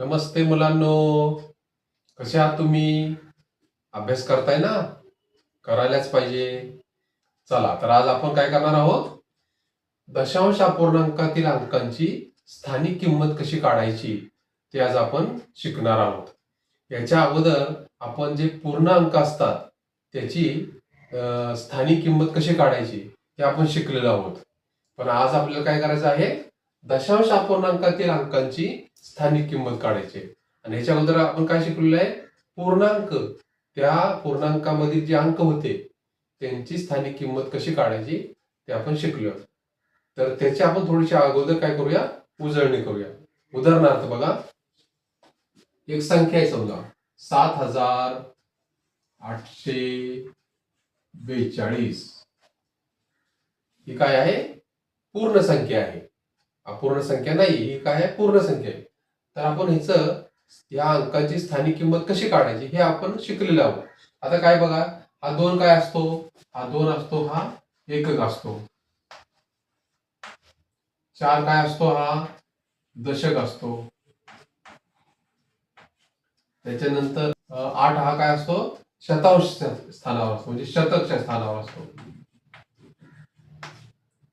नमस्ते मुलांनो. कसे आहात तुम्ही? अभ्यास करताय ना? करायलाच पाहिजे. चला तर आज आपण काय करणार आहोत? दशांश अपूर्णांकातील अंकांची स्थानिक किंमत कशी काढायची ते आज आपण शिकणार आहोत. याच्या अगोदर आपण जे पूर्ण अंक असतात त्याची स्थानिक किंमत कशी काढायची ते आपण शिकलेलो आहोत. पण आज आपल्याला काय करायचं आहे? दशांश अपूर्णांकातील अंकांची स्थानिक किंमत काढायची आणि ह्याच्या अगोदर आपण काय शिकलेलं आहे? पूर्णांक. त्या पूर्णांकामधील जे अंक होते त्यांची स्थानिक किंमत कशी काढायची? ते आपण शिकलो तर त्याची आपण थोडीशी अगोदर काय करूया? उजळणी करूया. उदाहरणार्थ बघा. एक संख्या आहे समजा. सात हजार आठशे बेचाळीस. ही काय आहे? पूर्ण संख्या आहे. अपूर्ण संख्या नाही ही काय आहे? पूर्ण संख्या आहे. तर आपण ह्याचं या अंकाची स्थानिक किंमत कशी काढायची हे आपण शिकलेलं आहोत. आता काय बघा हा दोन काय असतो? हा दोन असतो हा एकक असतो. चार काय असतो? हा दशक असतो. त्याच्यानंतर आठ हा काय असतो? शतांश स्थानावर असतो म्हणजे शतकच्या स्थानावर असतो.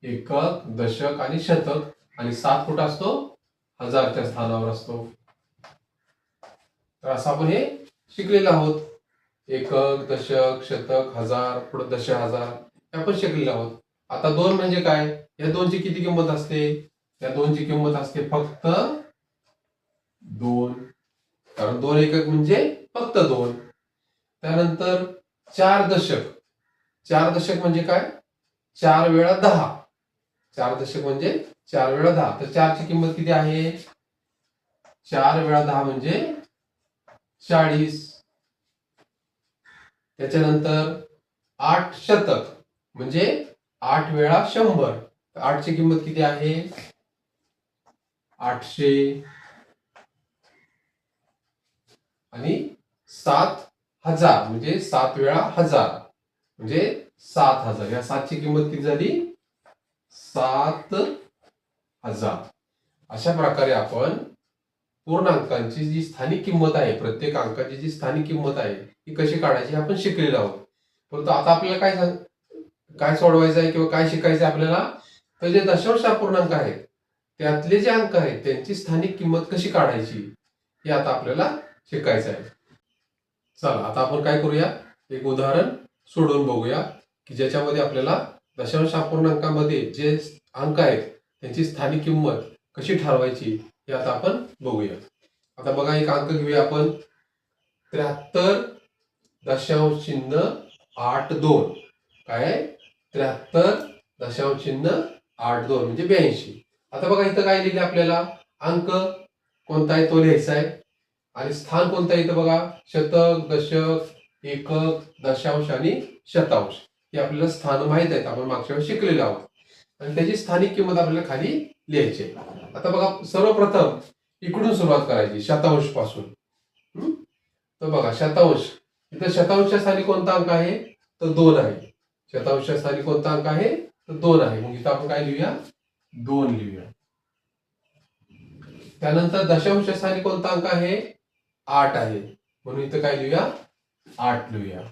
एकक दशक आणि शतक आणि सात कुठं असतो? हजारच्या स्थानावर असतो. तर असं आपण हे शिकलेलं आहोत. एकक दशक शतक हजार पुढे दश हजार हे आपण शिकलेलं आहोत. आता दोन म्हणजे काय? या दोनची किती किंमत असते? या दोनची किंमत असते फक्त दोन. कारण दोन एकक म्हणजे फक्त दोन. त्यानंतर चार दशक. चार दशक म्हणजे काय? चार वेळा दहा. चार दशक म्हणजे चार वेळा दहा. तर चारची किंमत किती आहे? चार वेळा दहा म्हणजे चाळीस. त्याच्यानंतर आठ शतक म्हणजे आठ वेळा शंभर. आठची किंमत किती आहे? आठशे. आणि सात हजार म्हणजे सात वेळा हजार म्हणजे सात हजार. या सातची किंमत किती झाली? सात हजार अशा प्रकारे आपण पूर्णांकांची जी स्थानिक किंमत आहे प्रत्येक अंकाची जी स्थानिक किंमत आहे ती कशी काढायची आपण शिकलेलो आहोत. परंतु आता आपल्याला काय काय सोडवायचं आहे किंवा काय शिकायचं आहे आपल्याला? तर जे दशांश अपूर्णांक आहेत त्यातले जे अंक आहेत त्यांची स्थानिक किंमत कशी काढायची हे आता आपल्याला शिकायचं आहे. चला आता आपण काय करूया? एक उदाहरण सोडून बघूया की ज्याच्यामध्ये आपल्याला दशांश अपूर्णांकामध्ये जे अंक आहेत त्यांची स्थानिक किंमत कशी ठरवायची हे आता आपण बघूया आता बघा एक अंक घेऊया आपण. त्र्याहत्तर दशांश चिन्ह आठ दोन. काय? त्र्याहत्तर दशांश चिन्ह आठ दोन म्हणजे ब्याऐंशी. आता बघा इथं काय लिहिले आपल्याला? अंक कोणता आहे? तो लिहायचा आहे. आणि स्थान कोणतं आहे इथं बघा? शतक दशक एकक दशांश आणि शतांश. हे आपल्याला स्थान माहीत आहेत. आपण मागच्या वेळेस शिकलेलो आहोत. आणि त्याची स्थानिक किंमत आपल्याला खाली लिहायची आता बघा सर्वप्रथम इकडून सुरुवात करायची शतांशपासून. तर बघा शतांश. इथं शतांशच्या स्थानी कोणता अंक आहे? तर दोन आहे. शतांशच्या स्थानी कोणता अंक आहे? तर दोन आहे. मग इथं आपण काय लिहूया? दोन लिहूया. त्यानंतर दशांश स्थानी कोणता अंक आहे? आठ आहे. म्हणून इथं काय लिहूया? आठ लिहूया.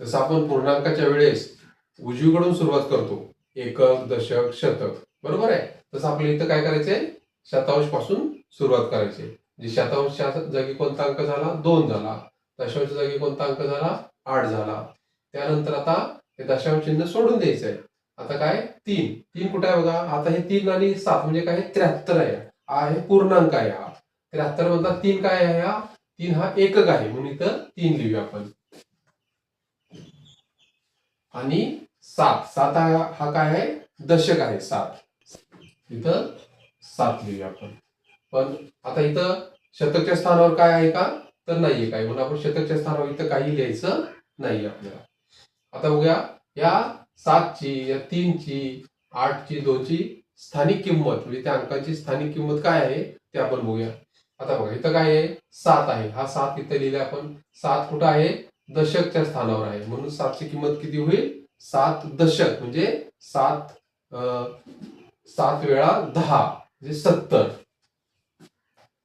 तसं आपण पूर्णांकाच्या वेळेस उजवीकडून सुरुवात करतो. एकक दशक शतक. बरोबर आहे? तसं आपल्याला इथं काय करायचंय? शतांशपासून सुरुवात करायची म्हणजे शतांशच्या जागी कोणता अंक झाला? दोन झाला. दशांशच्या जागी कोणता अंक झाला? आठ झाला. त्यानंतर आता हे दशांश चिन्ह सोडून द्यायचं आहे आता काय? तीन. तीन कुठे आहे बघा? आता हे तीन आणि सात म्हणजे काय? त्र्याहत्तर आहे. हा आहे पूर्णांक आहे हा. त्र्याहत्तर मधला तीन काय आहे हा? तीन हा एकक आहे. म्हणून इथं तीन लिहूया आपण. आणि सात. सात हा हा काय आहे? दशक आहे सात. इथं सात लिहूया आपण. पण आता इथं शतकच्या स्थानावर काय आहे का? तर नाहीये काय. म्हणून आपण शतकच्या स्थानावर इथं काही लिहायचं नाही आपल्याला. आता बघूया. या सातची या तीनची आठची दोनची स्थानिक किंमत म्हणजे त्या अंकाची स्थानिक किंमत काय आहे? ते आपण बघूया. आता बघा इथं काय आहे? सात आहे. हा सात इथं लिहिला आपण. सात कुठं आहे? दशकच्या स्थानावर आहे. म्हणून सातची किंमत किती होईल? सात दशक म्हणजे सात अं, सात वेळा दहा म्हणजे सत्तर.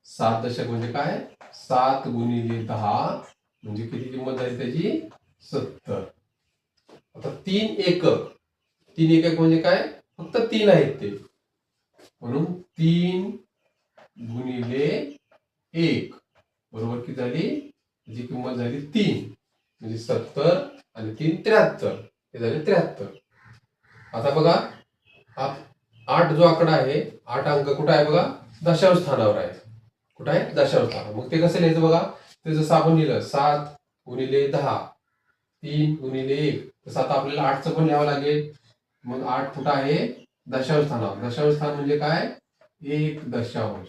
सात दशक म्हणजे काय? सात गुणिले दहा म्हणजे किती किंमत झाली त्याची? सत्तर. आता तीन एकक. तीन एकक म्हणजे काय? फक्त तीन आहेत ते. म्हणून तीन गुणिले एक. बरोबर किती झाली? त्याची किंमत झाली तीन. म्हणजे सत्तर आणि तीन त्र्याहत्तर. हे झाले त्र्याहत्तर. आता बघा हा आठ जो आकडा आहे आठ अंक कुठं आहे बघा? दशांश स्थानावर आहे कुठं आहे? दशांश स्थानावर. मग ते कसं लिहायचं बघा? ते जसं आपण लिहिलं सात गुणिले दहा तीन गुणिले एक. तसं आता आपल्याला आठचं पण लिहावं लागेल. मग आठ कुठं आहे? दशांश स्थानावर. दशांश स्थान म्हणजे काय? एक दशांश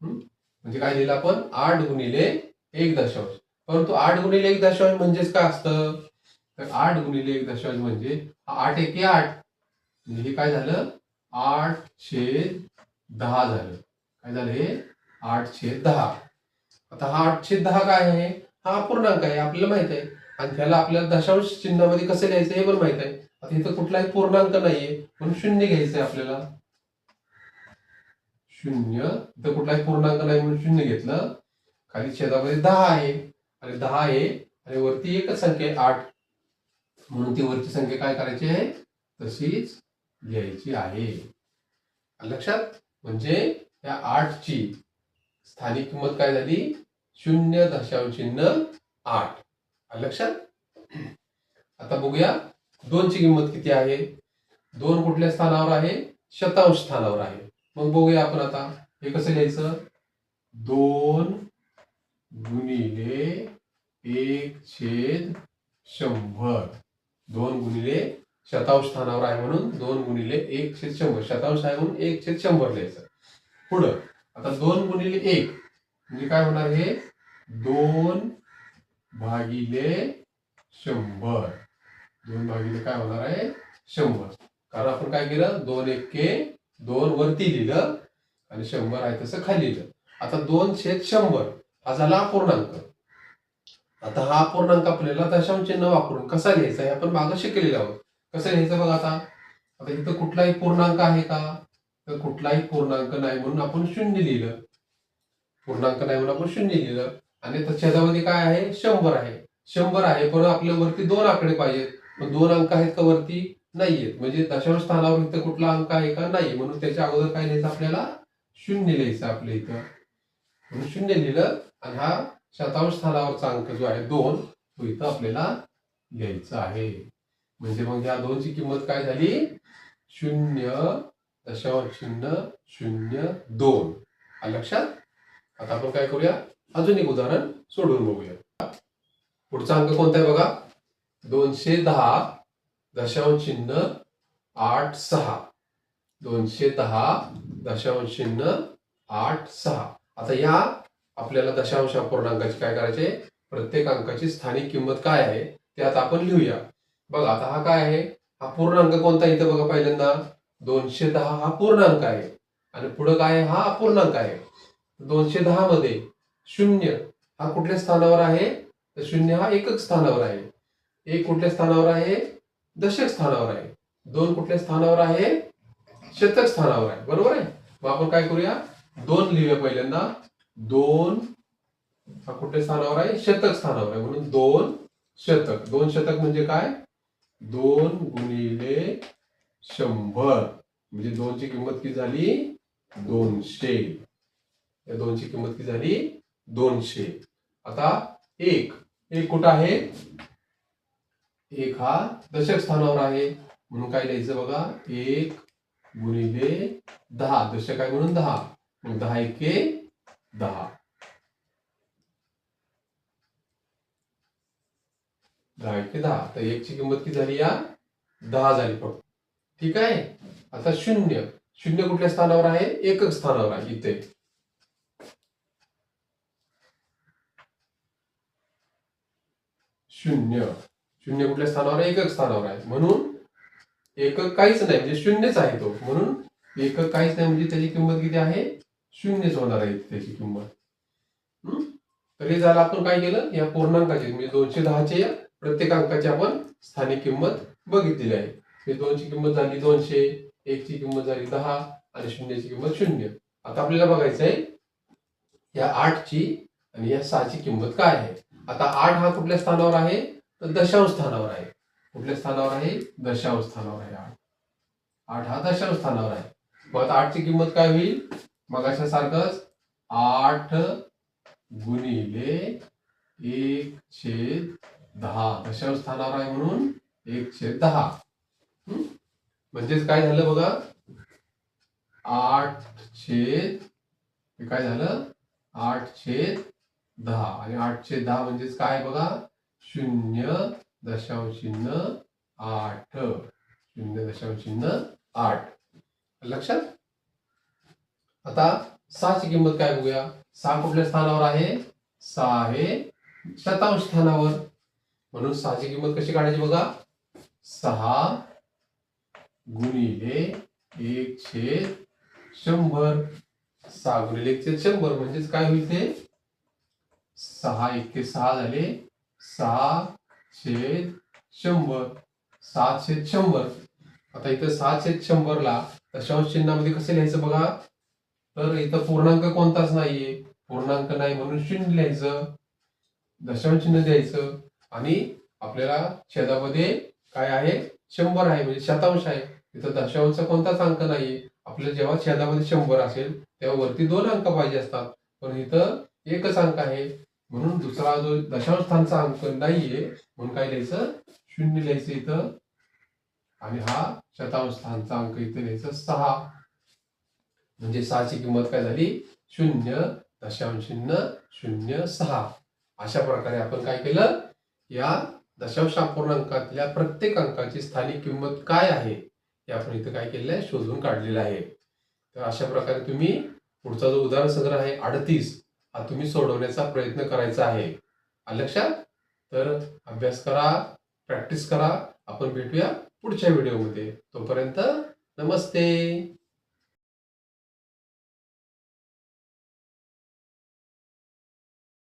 हम्म? म्हणजे काय लिहिलं आपण? आठ गुणिले एक दशांश परंतु आठ गुणिले एक दशांश म्हणजेच काय असतं? तर आठ गुणिले एक दशांश म्हणजे आठ एके आठ. म्हणजे हे काय झालं? आठ छेद दहा झालं. काय झालं हे? आठ छेद दहा. आता हा आठ छेद दहा काय आहे? हा अपूर्णांक आहे आपल्याला माहीत आहे. आणि त्याला आपल्याला दशांश चिन्हामध्ये कसं लिहायचं हे पण माहीत आहे. आता इथं कुठलाही पूर्णांक नाहीये म्हणून शून्य घ्यायचंय आपल्याला. शून्य. इथं कुठलाही पूर्णांक नाही म्हणून शून्य घेतलं. खाली छेदामध्ये दहा आहे. आणि दहा आहे. आणि वरती एकच संख्या आहे आठ. म्हणून ती वरची संख्या काय करायची आहे? तशीच लिहायची आहे. लक्षात म्हणजे या आठची स्थानिक किंमत काय झाली? शून्य दशांश चिन्ह आठ. लक्षात? आता बघूया दोनची किंमत किती आहे? दोन कुठल्या स्थानावर आहे? शतांश स्थानावर आहे. मग बघूया आपण आता हे कसं लिहायचं? दोन गुणिले एक छेद शंभर. दोन गुणिले शतांश स्थानावर आहे म्हणून दोन गुणिले एक छेद शंभर. शतांश आहे म्हणून एक छेद शंभर लिहायचं. पुढं आता दोन गुणिले एक म्हणजे काय होणार हे? दोन भागिले शंभर. दोन भागिले काय होणार आहे? शंभर. कारण आपण काय केलं? दोन एक्के दोन वरती लिहिलं आणि शंभर आहे तसं खाली लिहिलं. आता दोन छेद शंभर हा झाला अपूर्णांक. आता हा पूर्णांक आपल्याला दशांश चिन्ह वापरून कसा लिहायचा हे आपण मागं शिकलेलं आहोत. कसं लिहायचं बघा आता. आता इथं कुठलाही पूर्णांक आहे का? तर कुठलाही पूर्णांक नाही म्हणून आपण शून्य लिहिलं. पूर्णांक नाही म्हणून आपण शून्य लिहिलं. आणि त्या छेदामध्ये काय आहे? शंभर आहे. शंभर आहे पण आपल्या वरती दोन आकडे पाहिजेत. पण दोन अंक आहेत का वरती? नाहीयेत. म्हणजे दशांश स्थानावर इथं कुठला अंक आहे का? नाही. म्हणून त्याच्या अगोदर काय लिहायचं आपल्याला? शून्य लिहायचं आपल्या इथं. म्हणून शून्य लिहिलं आणि हा शतांश स्थानावरचा अंक जो आहे दोन तो इथं आपल्याला घ्यायचा आहे. म्हणजे मग ह्या दोनची किंमत काय झाली? शून्य दशांश शून्य शून्य दोन. लक्षात? आता आपण काय करूया? अजून एक उदाहरण सोडून बघूया. पुढचा अंक कोणता आहे बघा? दोनशे दहा दशांश चिन्ह आठ सहा. दोनशे दहा दशांश चिन्ह आठ सहा. आता या आपल्याला दशांश अपूर्णांकाची काय करायचे? प्रत्येक अंकाची स्थानिक किंमत काय आहे? ते आता आपण लिहूया. बघा आता हा काय आहे? हा पूर्णांक कोणता इथं बघा पहिल्यांदा. दोनशे दहा हा पूर्णांक आहे. आणि पुढं काय आहे? हा अपूर्णांक आहे. दोनशे दहा मध्ये शून्य हा कुठल्या स्थानावर आहे? तर शून्य हा एकक स्थानावर आहे. एक कुठल्या स्थानावर आहे? दशक स्थानावर आहे. दोन कुठल्या स्थानावर आहे? शतक स्थानावर आहे. बरोबर आहे? मग आपण काय करूया? दोन लिहूया पहिल्यांदा. दोन हा कुठे स्थानावर आहे? शतक स्थानावर आहे. म्हणून दोन शतक. दोन शतक म्हणजे काय? दोन गुणिले शंभर. म्हणजे दोनची किंमत किती झाली? दोनशे. या दोनची किंमत किती झाली? दोनशे. आता एक. एक कुठं आहे? एक हा दशक स्थानावर आहे. म्हणून काय लिहायचं बघा? एक गुणिले दहा. दशक आहे म्हणून दहा. मग दहा एके दहा. दहा एक दहा? तर एकची किंमत किती झाली या? दहा झाली फक्त. ठीक आहे? आता शून्य. शून्य कुठल्या स्थानावर आहे? एकक स्थानावर आहे इथे. शून्य. शून्य कुठल्या स्थानावर आहे? एकक स्थानावर आहे. म्हणून एकक काहीच नाही. म्हणजे शून्यच आहे तो. म्हणून एकक काहीच नाही. म्हणजे त्याची किंमत किती आहे? शून्यच होणार आहे त्याची किंमत. हम्म? तर हे झालं आपण काय केलं? या पूर्णांकाची म्हणजे दोनशे दहाचे प्रत्येक अंकाची आपण स्थानिक किंमत बघितलेली आहे. हे दोनची किंमत झाली दोनशे एकची किंमत झाली दहा आणि शून्याची किंमत शून्य. आता आपल्याला बघायचं आहे या आठची आणि या सहाची किंमत काय आहे? आता आठ हा कुठल्या स्थानावर आहे? तर दशांश स्थानावर आहे. कुठल्या स्थानावर आहे? दशांश स्थानावर आहे आठ. आठ हा दशांश स्थानावर आहे. मग आता आठची किंमत काय होईल? मग अशा सारखंच आठ गुणिले एक छेद दहा. दशांश स्थानावर आहे म्हणून? एक छेद दहा. म्हणजेच काय झालं बघा? आठ छेद काय झालं? आठ छेद दहा. आणि आठ छेद दहा म्हणजेच काय बघा? शून्य दशांश चिन्ह आठ. शून्य दशांश चिन्ह आठ. लक्षात? आता सहाची किंमत काय बघूया? सहा कुठल्या स्थानावर आहे? सहा आहे शतांश स्थानावर. म्हणून सहाची किंमत कशी काढायची बघा? सहा गुणिले एक छेद शंभर. सहा गुणिले एक छेद शंभर म्हणजेच काय होईल ते? सहा एक ते सहा झाले. सहा छेद शंभर. सहा छेद शंभर. आता इथं सहा छेद शंभरला दशांश चिन्हामध्ये कसं लिहायचं बघा? तर इथं पूर्णांक कोणताच नाहीये. पूर्णांक नाही म्हणून शून्य लिहायचं दशांश चिन्ह द्यायचं आणि आपल्याला छेदामध्ये काय आहे? शंभर आहे म्हणजे शतांश आहे. इथं दशांश कोणताच अंक नाहीये. आपल्याला जेव्हा छेदामध्ये शंभर असेल तेव्हा वरती दोन अंक पाहिजे असतात. पण इथं एकच अंक आहे. म्हणून दुसरा जो दशांशांचा अंक नाहीये म्हणून काय लिहायचं? शून्य लिहायचं इथं. आणि हा शतांशांचा अंक इथं लिहायचं सहा. म्हणजे सहाची किंमत काय झाली? शून्य दशांश शून्य शून्य सहा. अशा प्रकारे आपण काय केलं? या दशांश अपूर्णांकातल्या प्रत्येक अंकाची स्थानिक किंमत काय आहे? हे आपण इथं काय केलेलं आहे? शोधून काढलेलं आहे. तर अशा प्रकारे तुम्ही पुढचा जो उदाहरण संग्रह आहे अडतीस हा तुम्ही सोडवण्याचा प्रयत्न करायचा आहे. लक्षात? तर अभ्यास करा प्रॅक्टिस करा. आपण भेटूया पुढच्या व्हिडिओमध्ये. तोपर्यंत नमस्ते.